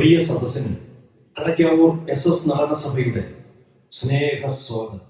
പ്രിയ സദസ്സിന് അടയ്ക്കാവൂർ S S നാടകസഭയുടെ സ്നേഹ സ്വാഗതം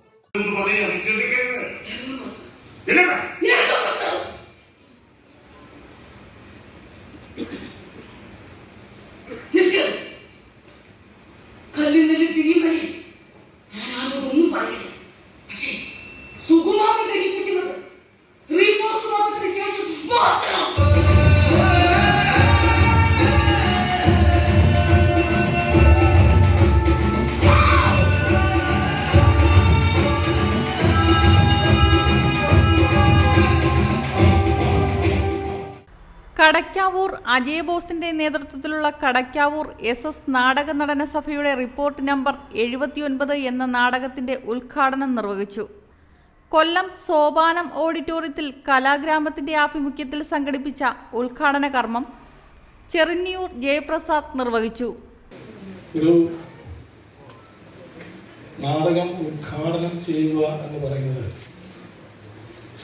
കടയ്ക്കാവൂർ അജയ് ബോസിന്റെ നേതൃത്വത്തിലുള്ള കടക്കാവൂർ എസ് എസ് നാടക നടന സഭയുടെ റിപ്പോർട്ട് നമ്പർ എഴുപത്തിയൊൻപത് എന്ന നാടകത്തിന്റെ ഉദ്ഘാടനം നിർവഹിച്ചു. കൊല്ലം സോപാനം ഓഡിറ്റോറിയത്തിൽ കലാഗ്രാമത്തിന്റെ ആഭിമുഖ്യത്തിൽ സംഘടിപ്പിച്ച ഉദ്ഘാടന കർമ്മം ചെറിഞ്ഞൂർ ജയപ്രസാദ് നിർവഹിച്ചു. ഒരു നാടകം ഉദ്ഘാടനം ചെയ്യുക എന്ന് പറയുന്നത്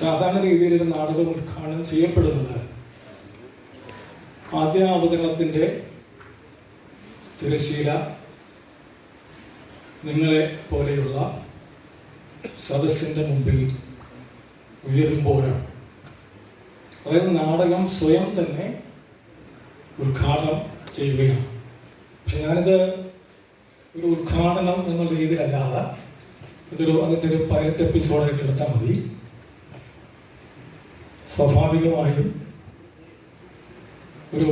സാധാരണ രീതിയിൽ ഒരു നാടകം ഉദ്ഘാടനം ചെയ്യപ്പെടുന്നത് ആദ്യ അവതരണത്തിന്റെ തിരശീല നിങ്ങളെ പോലെയുള്ള സദസ്സിന്റെ മുമ്പിൽ ഉയരുമ്പോഴാണ്. അതായത് നാടകം സ്വയം തന്നെ ഉദ്ഘാടനം ചെയ്യുകയാണ്. പക്ഷെ ഞാനിത് ഒരു ഉദ്ഘാടനം എന്നുള്ള രീതിയിലല്ലാതെ ഇതൊരു അതിന്റെ ഒരു പൈലറ്റ് എപ്പിസോഡായിട്ട് എടുത്താൽ മതി. സ്വാഭാവികമായും ഒരു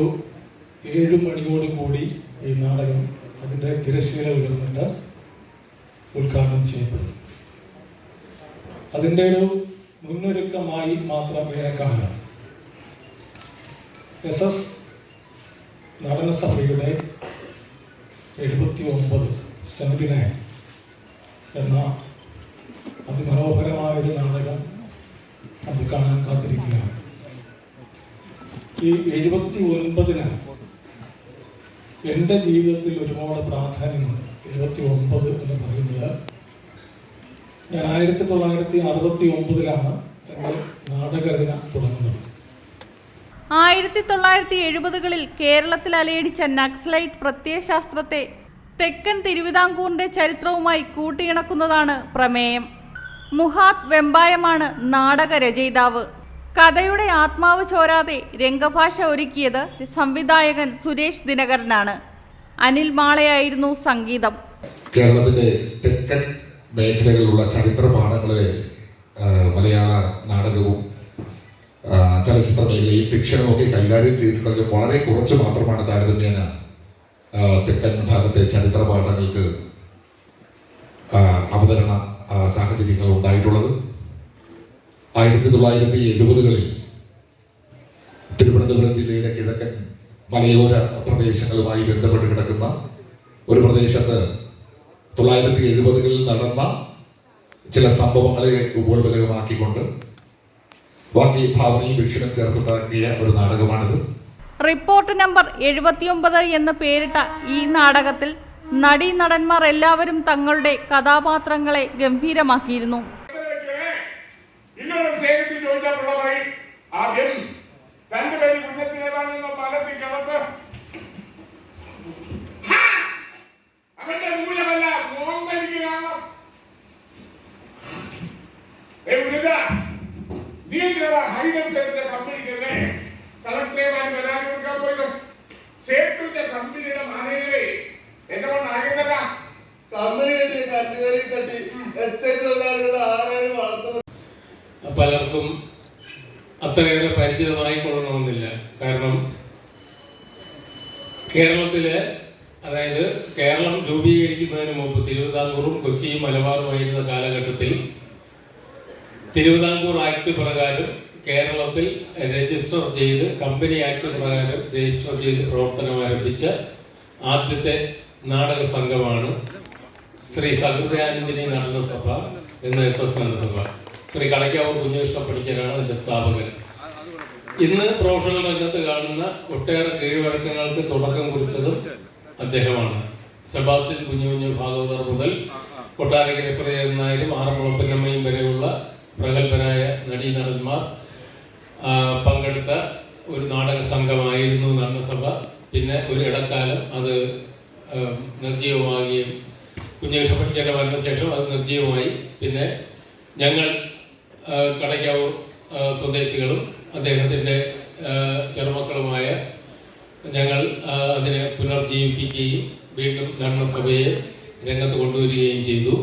ഏഴ് മണിയോട് കൂടി ഈ നാടകം അതിന്റെ തിരശ്ശീല ഉയർന്നിട്ട് ഉദ്ഘാടനം ചെയ്യപ്പെടും. അതിന്റെ ഒരു മുന്നൊരുക്കമായി മാത്രം ഇതിനെ കാണുക. എസ് എസ് നടനസഭയുടെ എഴുപത്തി ഒമ്പത് നയൻ എന്ന അതിമനോഹരമായൊരു നാടകം നമ്മൾ കാണാൻ കാത്തിരിക്കുകയാണ്. ഈ എഴുപത്തി ഒൻപതിന് എന്റെ ജീവിതത്തിൽ ഒരുപാട് പ്രാധാന്യമുണ്ട്. എഴുപത്തി ഒമ്പത് എന്ന് പറയുന്നത് ഞാൻ ആയിരത്തി തൊള്ളായിരത്തി അറുപത്തി ഒമ്പതിലാണ് എന്റെ നാടകരചന തുടങ്ങുന്നത്. ആയിരത്തി തൊള്ളായിരത്തി എഴുപതുകളിൽ കേരളത്തിൽ അലയടിച്ച നക്സലൈറ്റ് പ്രത്യയശാസ്ത്രത്തെ തെക്കൻ തിരുവിതാംകൂറിന്റെ ചരിത്രവുമായി കൂട്ടിയിണക്കുന്നതാണ് പ്രമേയം. മുഹാത് വെമ്പായമാണ് നാടക രചയിതാവ് കഥയുടെ ആത്മാവ് ചോരാതെ രംഗഭാഷ ഒരുക്കിയത് സംവിധായകൻ സുരേഷ് ദിനകരനാണ്. അനിൽ മാളയായിരുന്നു സംഗീതം. കേരളത്തിലെ തെക്കൻ മേഖലകളിലുള്ള ചരിത്ര പാഠങ്ങളിലെ മലയാള നാടകവും ചലച്ചിത്ര മേഖലയും ഫിക്ഷനും ഒക്കെ കൈകാര്യം ചെയ്തിട്ടുള്ളത് വളരെ കുറച്ച് മാത്രമാണ് താരതമ്യേന തെക്കൻ ഭാഗത്തെ ചരിത്ര പാഠങ്ങൾക്ക് അവതരണ സാഹചര്യങ്ങൾ ഉണ്ടായിട്ടുള്ളത്. ആയിരത്തി തൊള്ളായിരത്തി എഴുപതുകളിൽ തിരുവനന്തപുരം ജില്ലയുടെ കിഴക്കൻ മലയോര പ്രദേശങ്ങളുമായി ബന്ധപ്പെട്ട് കിടക്കുന്ന ഒരു പ്രദേശത്ത് തൊള്ളായിരത്തി എഴുപതുകളിൽ നടന്ന ചില സംഭവങ്ങളെ ഉപോത്ബലകമാക്കിക്കൊണ്ട് ബാക്കി ഭാവനയും വീക്ഷണം ചേർത്തുണ്ടാക്കിയ ഒരു നാടകമാണിത്. റിപ്പോർട്ട് നമ്പർ എഴുപത്തിയൊമ്പത് എന്ന് പേരിട്ട ഈ നാടകത്തിൽ നടീ നടന്മാർ എല്ലാവരും തങ്ങളുടെ കഥാപാത്രങ്ങളെ ഗംഭീരമാക്കിയിരുന്നു. നിങ്ങളുടെ സ്നേഹത്തിൽ ചോദിച്ചാൽ പിള്ള പറയും. ആദ്യം തന്റെ പേര് കുഞ്ഞത്തിനേതാണെന്ന മലത്തിൽ കിടത്ത്! അവന്റെ മൂലമല്ല മോന്തരിക്ക് ഉണ്ണിത, നീ എന്തിനാ ഹൈഡൻസേറിന്റെ കമ്പനിക്കല്ലേ കളക്ടറേമാര് പരാതി കൊടുക്കാൻ പോയത്. സേട്ടുന്റെ കമ്പനിയുടെ മാനേജരെ എന്റെ കൊണ്ട് അറിയുന്നല്ല കമ്പനിയുടെ കണ്ടുകളിൽ തട്ടി എസ്റ്റേറ്റ് തൊഴിലാളികളുടെ ആറേഴ് വളർത്തുന്നു പലർക്കും അത്രയേറെ പരിചിതമായി കൊള്ളണമെന്നില്ല കാരണം കേരളത്തിലെ അതായത് കേരളം രൂപീകരിക്കുന്നതിന് മുമ്പ് തിരുവിതാംകൂറും കൊച്ചിയും മലബാറുമായിരുന്ന കാലഘട്ടത്തിൽ തിരുവിതാംകൂർ ആക്ട് പ്രകാരം കേരളത്തിൽ രജിസ്റ്റർ ചെയ്ത് കമ്പനി ആക്ട് പ്രകാരം രജിസ്റ്റർ ചെയ്ത് പ്രവർത്തനം ആരംഭിച്ച ആദ്യത്തെ നാടക സംഘമാണ് ശ്രീ സഹൃദയാനന്ദിനി നടന സഭ എന്ന എസ് എസ് ശ്രീ കടയ്ക്കാവ് കുഞ്ഞകൃഷ്ണ പഠിക്കലാണ് അതിന്റെ സ്ഥാപകൻ. ഇന്ന് പ്രൊഫഷണൽ രംഗത്ത് കാണുന്ന ഒട്ടേറെ കീഴ്വഴക്കങ്ങൾക്ക് തുടക്കം കുറിച്ചതും അദ്ദേഹമാണ്. സെബാസ്റ്റ്യൻ കുഞ്ഞു കുഞ്ഞു ഭാഗവതർ മുതൽ കൊട്ടാരക്കര ശ്രീധരൻ നായരും ആറന്മുളപ്പിന്നമ്മയും വരെയുള്ള പ്രഗത്ഭരായ നടീനടന്മാർ നടന്മാർ പങ്കെടുത്ത ഒരു നാടക സംഘമായിരുന്നു നടനസഭ. പിന്നെ ഒരു ഇടക്കാലം അത് നിർജീവമാകുകയും കുഞ്ഞേഷ പഠിക്കേണ്ട മരണശേഷം അത് നിർജീവമായി. പിന്നെ ഞങ്ങൾ കടയ്ക്കാവൂർ സ്വദേശികളും അദ്ദേഹത്തിന്റെ ചെറുമക്കളുമായ ഞങ്ങൾ അതിനെ പുനർജീവിപ്പിക്കുകയും വീണ്ടും ധർമ്മസഭയെ രംഗത്ത് കൊണ്ടുവരികയും ചെയ്തു.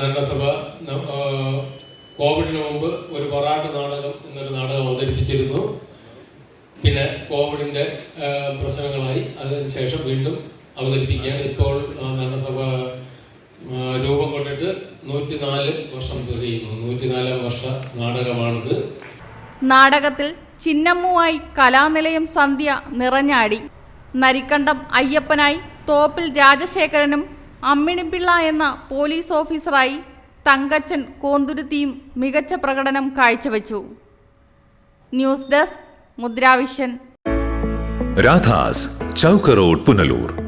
ധർമ്മസഭ കോവിഡിന് മുമ്പ് ഒരു പൊറാട്ട് നാടകം എന്നൊരു നാടകം അവതരിപ്പിച്ചിരുന്നു. പിന്നെ കോവിഡിന്റെ പ്രശ്നങ്ങളായി അതിനുശേഷം വീണ്ടും അവതരിപ്പിക്കുകയാണ് ഇപ്പോൾ ധർമ്മസഭ രൂപം കൊണ്ടിട്ട് നൂറ്റിനാല് വർഷം തികയുന്നു നൂറ്റിനാലാം വർഷ നാടകമാണിത്. നാടകത്തിൽ ചിന്നമ്മുവായി കലാനിലയം സന്ധ്യ നിറഞ്ഞാടി. നരിക്കണ്ടം അയ്യപ്പനായി തോപ്പിൽ രാജശേഖരനും അമ്മിണിപ്പിള്ള എന്ന പോലീസ് ഓഫീസറായി തങ്കച്ചൻ കോന്തുരുത്തിയും മികച്ച പ്രകടനം കാഴ്ചവെച്ചു. News desk Mudravision. Radhas ചൗക്കറോഡ് Punalur.